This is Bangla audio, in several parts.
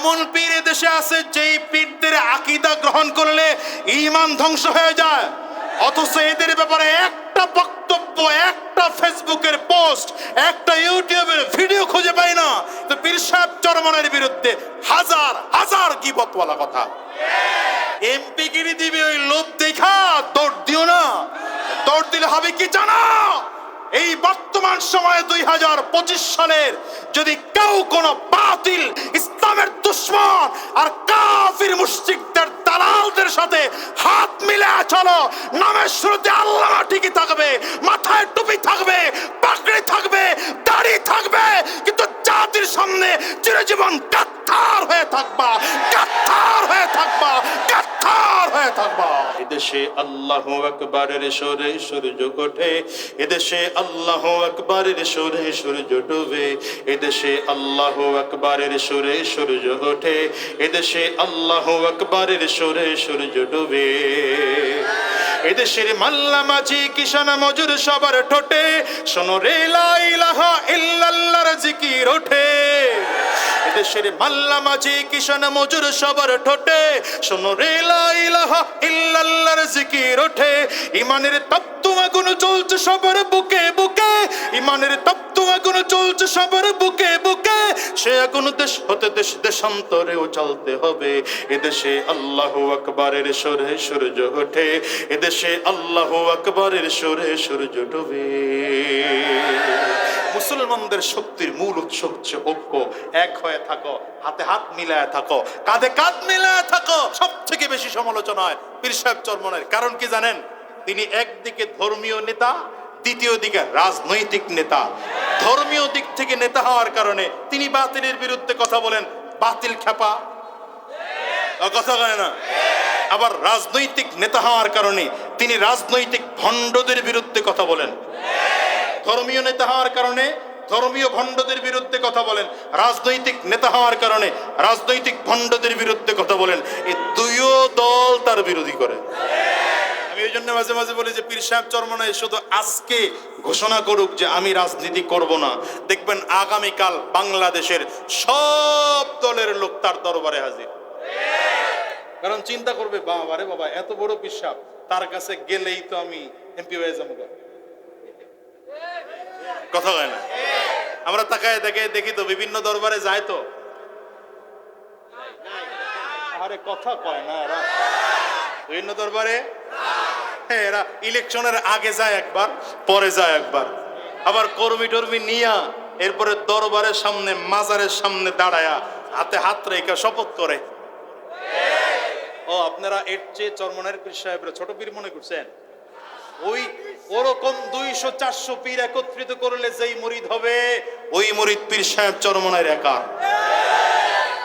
এমন পীর দেশে আছে যেই পীরদের আকিদা গ্রহণ করলে ঈমান ধ্বংস হয়ে যায়। অথচ এদের ব্যাপারে একটা বক্তব্য, একটা ফেসবুকের পোস্ট, একটা ইউটিউবের ভিডিও খুঁজে পাই না। তো পীর সাহেব চরমনের বিরুদ্ধে হাজার হাজার গিবতওয়ালা কথা। এমপি গিরি দিবে ওই লোভ দেখা, দৌড় দিও না। দৌড় দিলে হবে কি জানা? এই বর্তমান সময়ে দুই হাজার পঁচিশ সালের যদি কেউ কোনো বাতিল ইসলামের দুশ্মন আর কাফির মুশরিকদের দালালদের সাথে হাত মিলে চলো। নামের শুরুতে আল্লাহ ঠিকই থাকবে, মাথায় টুপি থাকবে, পাগড়ি থাকবে, দাড়ি থাকবে, কিন্তু জাতির সামনে চিরজীবন গাত্তার হয়ে থাকবা গাত্তার হয়ে থাকবা গাত্তার হয়ে থাকবা। এদেশে আল্লাহ আকবরের সরে সূর্য ওঠে, এদেশে আল্লাহ আকবরের সরে সূর্য ডুবে, এদেশে আল্লাহ আকবরের সরে সূর্য ওঠে, এদেশে আল্লাহ আকবরের সরে সূর্য ডুবে। এদেশের মাল্লা মাঝি কিষান মজুর সবার ঠোঁটে, শোনো রে লা ইলাহা ইল্লাল্লাহর জিকির ওঠে। এদেশের মাল্লা মাঝি কিষান মজুর সবার ঠোঁটে, শোনো রে লাইলাহা ইল্লাল্লাহর জিকির ওঠে ইমানের তপ্ত আগুন সবার বুকে বুকে। ইমানের তপ্ত আগুন সবার বুকে বুকে। সে আগুন দেশ হতে দেশ দেশান্তরেও হবে। এদেশে আল্লাহ আকবরের সরে সূর্য ওঠে। এদেশে আল্লাহ আকবরের সরে সূর্য ডুবে। মুসলমানদের শক্তির মূল উৎস হচ্ছে ঐক্য। এক হয়ে থাকো, হাতে হাত মিলায় থাকো, কাঁধে কাঁধ মিলায় থাকো। সব থেকে বেশি সমালোচনা হয় পীর সাহেব চরমনের কারণ কি জানেন? তিনি একদিকে ধর্মীয় নেতা, দ্বিতীয় দিকে রাজনৈতিক নেতা। ধর্মীয় দিক থেকে নেতা হওয়ার কারণে তিনি বাতিলের বিরুদ্ধে কথা বলেন, বাতিল খেপা কথা কয় না? আবার রাজনৈতিক নেতা হওয়ার কারণে তিনি রাজনৈতিক ভণ্ডদের বিরুদ্ধে কথা বলেন। ধর্মীয় নেতা হওয়ার কারণে ধর্মীয় ভণ্ডদের বিরুদ্ধে কথা বলেন, রাজনৈতিক নেতা হওয়ার কারণে রাজনৈতিক ভণ্ডদের বিরুদ্ধে কথা বলেন। এই দুইও দল তার বিরোধী করে। আমি ওই জন্য মাঝে মাঝে বলি যে পীর সাহেব চরমনায় শুধু আজকে ঘোষণা করুক যে আমি রাজনীতি করব না। দেখবেন আগামীকাল বাংলাদেশের সব দলের লোক তার দরবারে হাজির। কারণ চিন্তা করবে, বাবা রে বাবা, এত বড় পীর সাহেব, তার কাছে গেলেই তো আমি এমপি হয়ে যাব কথা হয় না? আমরা তাকায় দেখে দেখি তো বিভিন্ন দরবারে যায় তো। আরে কথা কয় না বিভিন্ন দরবারে এরা ইলেকশনের আগে যায় একবার, পরে যায় একবার। আবার কর্মী টর্মী নিয়া এরপরে দরবারের সামনে, মাজারের সামনে দাঁড়ায়া হাতে হাত রেখে শপথ করে। ও, আপনারা এর চেয়ে চরমনের পীর সাহেবরা ছোট পীর মনে করছেন? ওই ওরকম দুইশো, চারশো পীর একত্রিত করলে যেই মুরিদ হবে, ওই মুরিদ পীর সাহেব চরমনের একা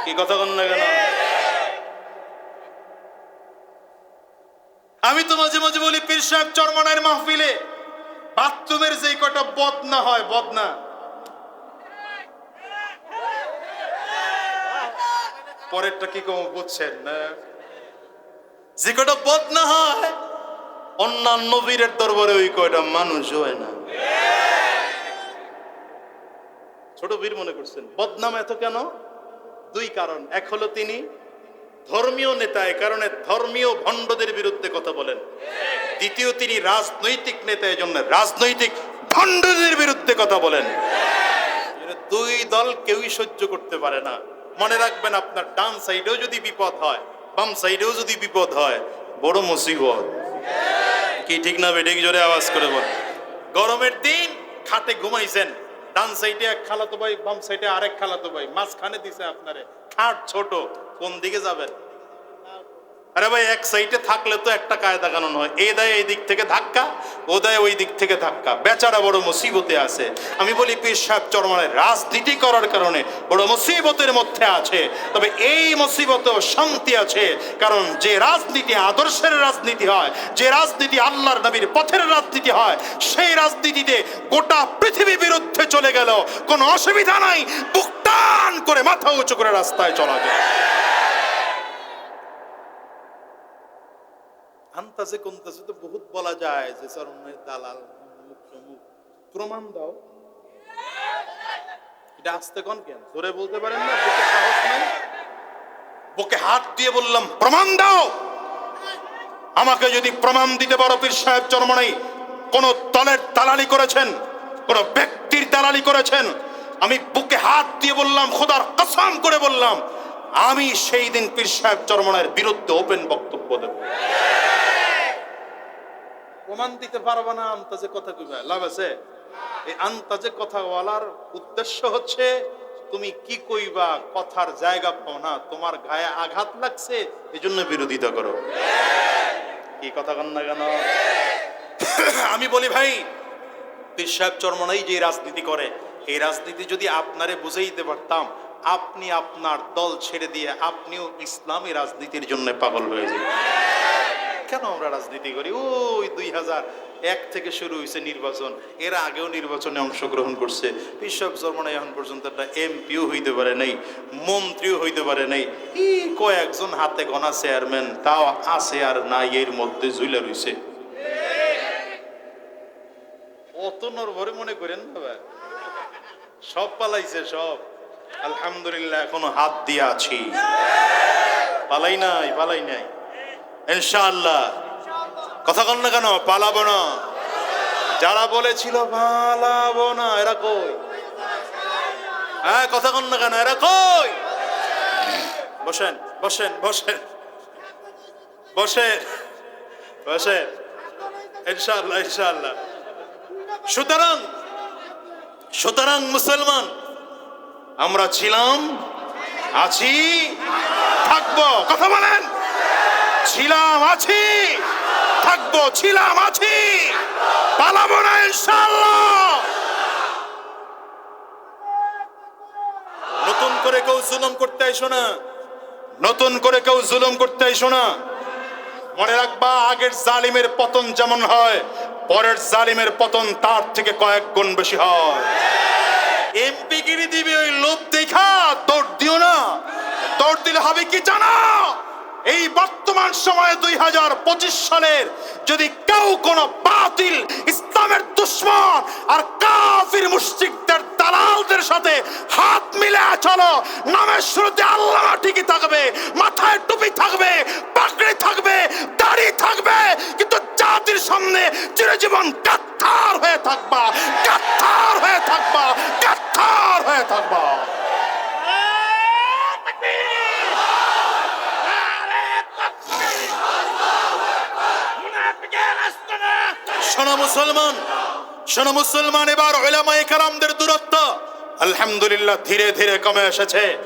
কি কথা কন না? আমি তো মাঝে মাঝে বলি, পীর সাহেব চরমনের মাহফিলে বাথরুমের যেই কটা বদনা হয়, বদনা। পরেরটা কি কম, বুঝছেন যে কটা বদনা হয়, অন্যান্য বীরের দরবারে ওই কয়টা মানুষ হয় না। ছোট বীর মনে করছেন, বদনাম এত কেন? দুই কারণ। এক হলো তিনি ধর্মীয় নেতা কারণে ধর্মীয় ভণ্ডদের বিরুদ্ধে কথা বলেন। দ্বিতীয় তিনি রাজনৈতিক নেতা এই জন্য রাজনৈতিক ভণ্ডদের বিরুদ্ধে কথা বলেন। দুই দল কেউই সহ্য করতে পারে না। মনে রাখবেন আপনার ডান সাইডেও যদি বিপদ হয়, বাম সাইডেও যদি বিপদ হয়, বড় মুসিবত। কি ঠিক না বেঠিক জোরে আওয়াজ করে বল। গরমের দিন খাটে ঘুমাইছেন ডান সাইডে এক খালাতো ভাই, বাম সাইডে আরেক খালাতো ভাই। মাঝখানে দিছে আপনারে। খাট ছোট, কোন দিকে যাবেন? আরে ভাই, এক সাইডে থাকলে তো একটা কায়দা কানুন হয়। এই দেয় এই দিক থেকে ধাক্কা, ও দেয় ওই দিক থেকে ধাক্কা। বেচারা বড় মুসিবতে আছে। আমি বলি, পীর সাহেব চরমানের রাজনীতি করার কারণে বড় মুসিবতের মধ্যে আছে। তবে এই মুসিবতেও শান্তি আছে, কারণ যে রাজনীতি আদর্শের রাজনীতি হয়, যে রাজনীতি আল্লাহর নবীর পথের রাজনীতি হয়, সেই রাজনীতিতে গোটা পৃথিবী বিরুদ্ধে চলে গেল কোনো অসুবিধা নাই। বুক টান করে মাথা উঁচু করে রাস্তায় চলা যায়। আন্তাজে কুন্তাজে তো বহুত বলা যায় যে চরমের দালাল প্রমাণ দাও। এটা আসতে কোন কেন? জোরে বলতে পারেন না? বুকে হাত দিয়ে বললাম, প্রমাণ দাও! আমাকে যদি প্রমাণ দিতে পারো পীর সাহেব চরমনাই, কোন দলের দালালি করেছেন, কোন ব্যক্তির দালালি করেছেন, আমি বুকে হাত দিয়ে বললাম, খোদার কসম করে বললাম আমি সেই দিন পীর সাহেব চরমনের বিরুদ্ধে ওপেন বক্তব্য দেব। প্রমাণ দিতে পারবে না আন্তাজে কথা কইবা লাভ আছে? এই আন্তাজে কথা বলার উদ্দেশ্য হচ্ছে তুমি কি কইবা কথার জায়গা পাও না তোমার গায়ে আঘাত লাগছে এজন্য বিরোধিতা করো। কি কথা কন না কেন? আমি বলি ভাই পীর সাহেব চরমনাই যে রাজনীতি করে এই রাজনীতি যদি আপনারে বুঝাইতে পারতাম আপনি আপনার দল ছেড়ে দিয়ে আপনিও ইসলামী রাজনীতির জন্য পাগল হয়ে যাবেন কেন আমরা রাজনীতি করি? ওই দুই হাজার এক থেকে শুরু হয়েছে নির্বাচন। এর আগেও নির্বাচনে অংশগ্রহণ করছে। বিশ্বব জর্মনা এখন পর্যন্ত একটা এমপিও হইতে পারে নাই, মন্ত্রীও হইতে পারে নাই। এই কয়েকজন হাতে গনা চেয়ারম্যান, তাও আছে আর নাই, এর মধ্যে ঝুলে রইছে। অত নরভরে মনে করেন বাবা। সব পালাইছে, সব। আলহামদুলিল্লাহ, এখনও হাত দিয়ে আছি। পালাই নাই পালাই নাই। ইনশাআল্লাহ। কথা কন না কেন? পালাবো না। যারা বলেছিল পালাবো না, এরা কই? হ্যাঁ কথা কন না কেন? এরা কই? বসেন বসেন বসেন। বসেন বসেন। ইনশাআল্লাহ ইনশাআল্লাহ। সুতরাং সুতরাং মুসলমান আমরা ছিলাম, আছি, থাকব। কথা বলেন। ছিলাম, আছি, থাকব, ছিলাম, আছি। পালাবো না ইনশাল্লাহ নতুন করে কেউ জুলুম করতে আইসো না। নতুন করে কেউ জুলুম করতে আইসো না। মনে রাখবা, আগের জালিমের পতন যেমন হয়, পরের জালিমের পতন তার থেকে কয়েক গুণ বেশি হয়। এমপি গিরি দিবে ওই লোভ দেখা দৌড় দিও না। দৌড় দিলে হবে কি জানা? এই বর্তমান সময়ে দুই হাজার পঁচিশ সালের যদি কেউ কোন বাতিল ইসলামের দুশ্মন আর কাফির মুশরিকদের দালালদের সাথে হাত মিলে চলো, নামের শুরুতে আল্লাহ ঠিকই থাকবে, মাথায় টুপি থাকবে, পাগড়ি থাকবে, দাড়ি থাকবে, কিন্তু জাতির সামনে চিরজীবন গাত্তার হয়ে থাকবা গাত্তার হয়ে থাকবা গাত্তার হয়ে থাকবা শোনো মুসলমান শোনো মুসলমান, এবার ওলামাই কারামদের দূরত্ব। আলহামদুলিল্লাহ, ধীরে ধীরে কমে এসেছে।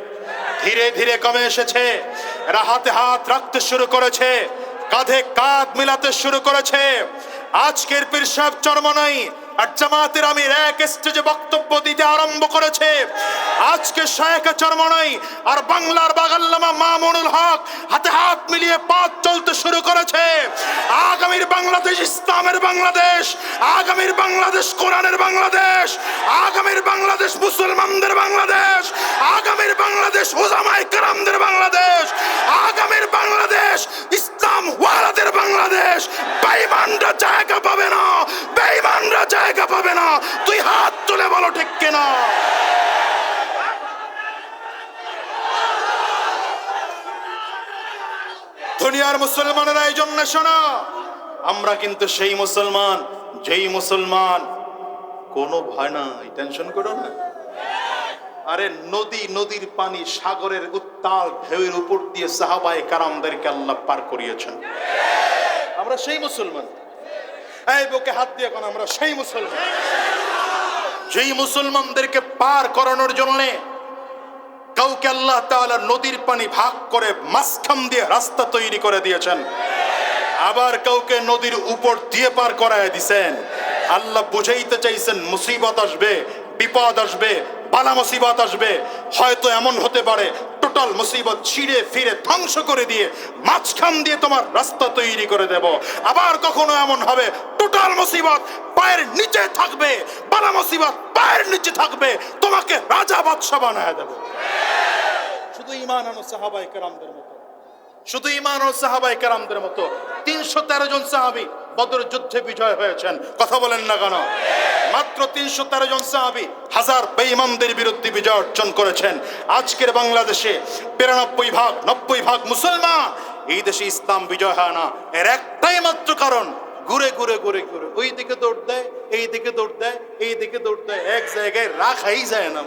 ধীরে ধীরে কমে এসেছে। এরা হাতে রাখতে শুরু করেছে। কাঁধে কাঁধ মিলাতে শুরু করেছে। আজকের পীর সাহেব চরমনাই আর জামাতের আমির এক স্টেজে বক্তব্য দিতে আরম্ভ করেছে। আজকে শায়েখ চরমনাই আর বাংলার বাগাল্লামা মামুনুল হক হাতে হাত মিলিয়ে পথ চলতে শুরু করেছে। আগামীর বাংলাদেশ ইসলামের বাংলাদেশ, আগামীর বাংলাদেশ কোরআনের বাংলাদেশ, আগামীর বাংলাদেশ মুসলমানদের বাংলাদেশ, আগামীর বাংলাদেশ ওজামাই কারামদের বাংলাদেশ, আগামীর বাংলাদেশ ইসলাম ওয়ালাদের বাংলাদেশ। বেঈমানরা জায়গা পাবে না, বেঈমানরা জায়গা পাবে না। তুই হাত তুলে বলো ঠিক কিনা। দুনিয়ার মুসলমানেরা এই জন্য শোনা, আমরা কিন্তু সেই মুসলমান, যেই মুসলমান, কোনো ভয় নাই টেনশন করো না। আরে নদী, নদীর পানি, সাগরের উত্তাল, ঢেউয়ের উপর দিয়ে সাহাবায়ে কারামদেরকে আল্লাহ পার করিয়েছেন। আমরা সেই মুসলমান। এই বুকে হাত দিয়ে এখন আমরা সেই মুসলমান। যেই মুসলমানদেরকে পার করানোর জন্যে কাউকে আল্লাহ তাআলা নদীর পানি ভাগ করে মাঝখান দিয়ে রাস্তা তৈরি করে দিয়েছেন। আবার কাউকে নদীর উপর দিয়ে পার করায় দিছেন। আল্লাহ বুঝাইতে চাইছেন, মুসিবত আসবে, বিপদ আসবে বালা মুসিবত আসবে। হয়তো এমন হতে পারে টোটাল মুসিবত ছিঁড়ে ফিরে ধ্বংস করে দিয়ে মাঝখান দিয়ে তোমার রাস্তা তৈরি করে দেব। আবার কখনো এমন হবে, টোটাল মুসিবত পায়ের নিচে থাকবে, বালা মুসিবত পায়ের নিচে থাকবে, তোমাকে রাজা বাদশা বানায় দেব। শুধু ইমান আনো সাহাবাই কেরামদের মতো। শুধু ইমান ও সাহাবাই কেরামদের মতো। তিনশো তেরো জন সাহাবি বদর যুদ্ধে বিজয় হয়েছেন। কথা বলেন না কেন? মাত্র তিনশো তেরো জন সাহাবি হাজার বেঈমানদের বিরুদ্ধে বিজয় অর্জন করেছেন। আজকের বাংলাদেশে বিরানব্বই ভাগ, নব্বই ভাগ মুসলমান এই দেশে ইসলাম বিজয় হয় না। এর একটাই মাত্র কারণ, ঘুরে ঘুরে ঘুরে ঘুরে। ওই দিকে দৌড় দেয়, এই দিকে দৌড় দেয়, এই দিকে দৌড় দেয়। এক জায়গায় রাখাই যায় না।